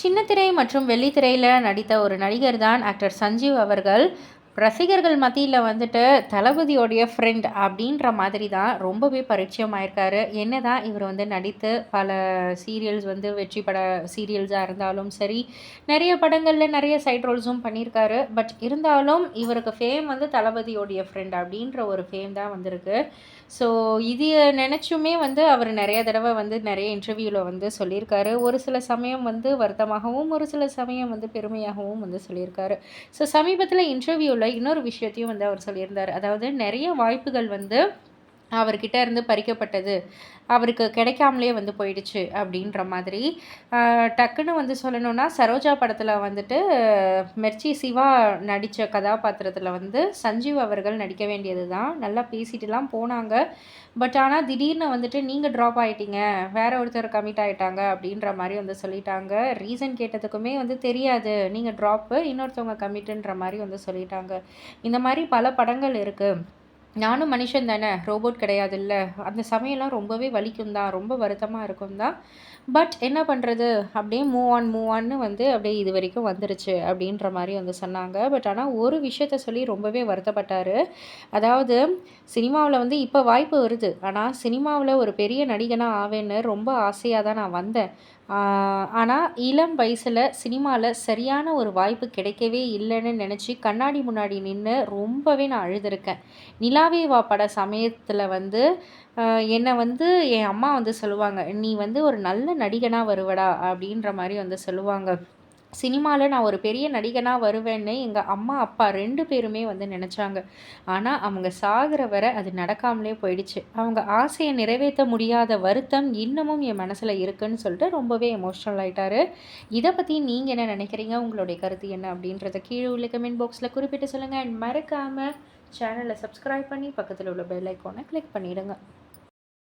சின்னத்திரை மற்றும் வெள்ளித்திரையில் நடித்த ஒரு நடிகர் தான் ஆக்டர் சஞ்சீவ் அவர்கள். ரசிகர்கள் மத்தியில் வந்துட்டு தளபதியோடைய ஃப்ரெண்ட் அப்படின்ற மாதிரி தான் ரொம்பவே பரிச்சயம் ஆயிருக்காரு என்ன தான் இவர் வந்து நடித்து பல சீரியல்ஸ் வந்து வெற்றி பட சீரியல்ஸாக இருந்தாலும் சரி நிறைய படங்களில் நிறைய சைட் ரோல்ஸும் பண்ணியிருக்காரு. பட் இருந்தாலும் இவருக்கு ஃபேம் வந்து தளபதியோடைய ஃப்ரெண்ட் அப்படின்ற ஒரு ஃபேம் தான் வந்திருக்கு. ஸோ இது நினச்சுமே வந்து அவர் நிறைய தடவை வந்து நிறைய இன்டர்வியூவில் வந்து சொல்லியிருக்காரு. ஒரு சில சமயம் வந்து வருத்தமாகவும் ஒரு சில சமயம் வந்து பெருமையாகவும் வந்து சொல்லியிருக்காரு. ஸோ சமீபத்தில் இன்டர்வியூவில் இன்னொரு விஷயத்தையும் வந்து அவர் சொல்லியிருந்தார். அதாவது நிறைய வாய்ப்புகள் வந்து அவர்கிட்ட இருந்து பறிக்கப்பட்டது. அவருக்கு கிடைக்காமலே வந்து போயிடுச்சு அப்படின்ற மாதிரி. டக்குன்னு வந்து சொல்லணுன்னா சரோஜா படத்தில் வந்துட்டு மெர்ச்சி சிவா நடித்த கதாபாத்திரத்தில் வந்து சஞ்சீவ் அவர்கள் நடிக்க வேண்டியது தான் நல்லா பேசிட்டுலாம் போனாங்க. பட் ஆனால் திடீர்னு வந்துட்டு நீங்கள் ட்ராப் ஆகிட்டீங்க வேற ஒருத்தர் கமிட் ஆகிட்டாங்க அப்படின்ற மாதிரி வந்து சொல்லிட்டாங்க. ரீசன் கேட்டதுக்குமே வந்து தெரியாது. நீங்கள் ட்ராப்பு இன்னொருத்தவங்க கமிட்டுன்ற மாதிரி வந்து சொல்லிட்டாங்க. இந்த மாதிரி பல படங்கள் இருக்குது நானும் மனுஷன் தானே ரோபோட் கிடையாதுல்ல. அந்த சமயம்லாம் ரொம்பவே வலிக்கும் தான் ரொம்ப வருத்தமாக இருக்கும் தான் பட் என்ன பண்ணுறது அப்படியே மூவ் ஆன் மூவ் ஆன்னு வந்து அப்படியே இது வரைக்கும் வந்துருச்சு அப்படின்ற மாதிரி வந்து சொன்னாங்க. பட் ஆனால் ஒரு விஷயத்த சொல்லி ரொம்பவே வருத்தப்பட்டார். அதாவது சினிமாவில் வந்து இப்போ வாய்ப்பு வருது. ஆனால் சினிமாவில் ஒரு பெரிய நடிகனாக ஆவேன்னு ரொம்ப ஆசையாக தான் நான் வந்தேன். ஆனால் இளம் வயசில் சினிமாவில் சரியான ஒரு வாய்ப்பு கிடைக்கவே இல்லைன்னு நினச்சி கண்ணாடி முன்னாடி நின்று ரொம்பவே நான் அழுதுருக்கேன். நிலாவே வா பட சமயத்தில் வந்து என்னை வந்து என் அம்மா வந்து சொல்லுவாங்க நீ வந்து ஒரு நல்ல நடிகனாக வருவடா அப்படின்ற மாதிரி வந்து சொல்லுவாங்க. சினிமாவில் நான் ஒரு பெரிய நடிகனாக வருவேன்னு எங்கள் அம்மா அப்பா ரெண்டு பேருமே வந்து நினச்சாங்க. ஆனால் அவங்க சாகிற வரை அது நடக்காமலே போயிடுச்சு. அவங்க ஆசையை நிறைவேற்ற முடியாத வருத்தம் இன்னமும் என் மனசில் இருக்குன்னு சொல்லிட்டு ரொம்பவே எமோஷ்னல் ஆகிட்டாரு இதை பற்றி நீங்கள் என்ன நினைக்கிறீங்க? உங்களுடைய கருத்து என்ன அப்படின்றத கீழே உள்ள கமெண்ட் பாக்ஸில் குறிப்பிட்டு சொல்லுங்கள் அண்ட் மறக்காமல் சேனலை சப்ஸ்கிரைப் பண்ணி பக்கத்தில் உள்ள பெல் ஐக்கானை கிளிக் பண்ணிவிடுங்க